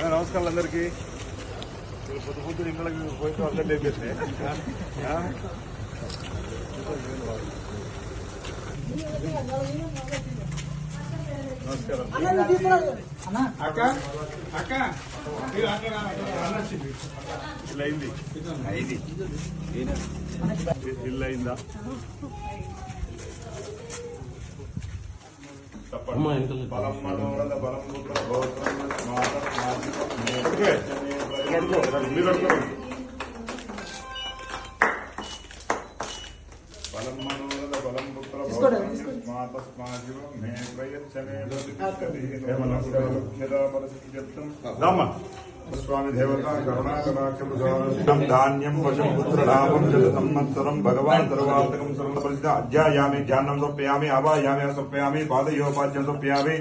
ఆ, నమస్కారం అందరికీ మీరు పొద్దు పొద్దు ఇంట్లోకి పోయిన అందరు లేపేస్తే ఆ? నమస్కారం అక్క అక్క. ఇల్లు అయింది ఇల్లు అయిందా. బలం మనోరథ బలం బలం మనోరథ బలం పుత్ర గోత్రం స్వామి దేవత కరుణాకరాక్షం ధాన్యం వశం పుత్రలాభం జత సంవత్సరం భగవాన్ సర్వార్థకం సర్వపరిచిత అధ్యాయామి ధ్యానం సమర్పయామి అవాయామి సమర్పయామి పాదయోపాద్యం సమర్పయామి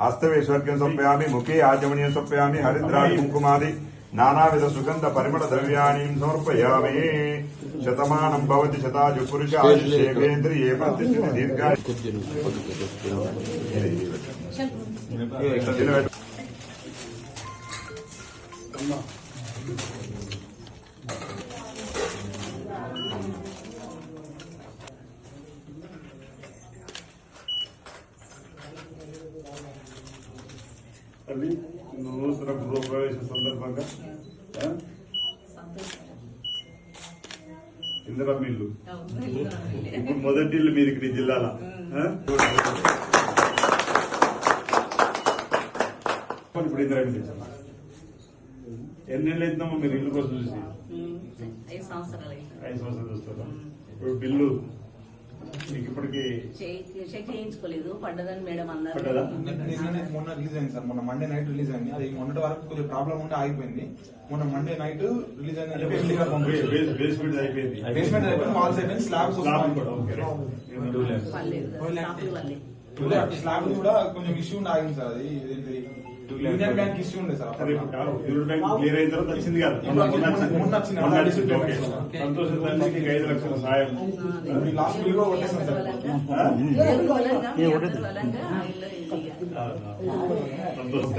హస్తవే స్వర్గం సమర్పయామి ముఖే ఆచమనీయం సమర్పయామి హరిద్రాణి కుంకుమాది నానావిధ సుగంధ పరిమళ ద్రవ్యాణి సమర్పయామి శతమానం భవతి శతాజు పురుష ఆయుషేంద్రియే ప్రతిష్ఠితి దీర్ఘ అది నూతన గృహప్రవేశ సందర్భంగా ఇందిరా మిల్లు. ఇప్పుడు మొదటి ఇల్లు మీది ఇక్కడ జిల్లాల ఇప్పుడు ఇందిరా మిల్లు ఇచ్చామా? ఎన్ని నెలలు అవుతుందమ్మా మీరు ఇల్లు కోసం చూసి. ఐదు సంవత్సరాలు అయింది. ఐదు సంవత్సరాలు చూస్తారా? ఇప్పుడు బిల్లు మీకు ఇప్పటికి చెక్ చెక్ చేయించుకోలేదు. పడ్డదని మేడం పడ్డదా? అన్నారు నిన్ననే మొన్న రిలీజ్ అయింది సార్. మొన్న మండే నైట్ రిలీజ్ అయింది. అది మొన్నటి వరకు కొద్దిగా ప్రాబ్లం ఉంటే ఆగిపోయింది. మొన్న మండే నైట్ రిలీజ్ అయింది బేస్మెంట్ అయిపోయింది. బేస్మెంట్ అయిపోయింది. వాల్స్ అయిపోయింది. స్లాబ్ స్లాబ్ కూడా కొంచెం ఇష్యూ ఉండి ఆగింది సార్. అది యూనియన్ బ్యాంక్ ఇష్యూ ఉండే సార్ అదే ఇప్పుడు కాదు, బ్యాంక్ క్లియర్ అయిన తర్వాత వచ్చింది కదా మొన్న వచ్చింది. మొన్న వచ్చింది. మొన్న వచ్చింది, ఓకే. సంతోషం తల్లికి ఐదు లక్షల సాయం లాస్ట్ బిల్ కూడా సార్. సంతోషం.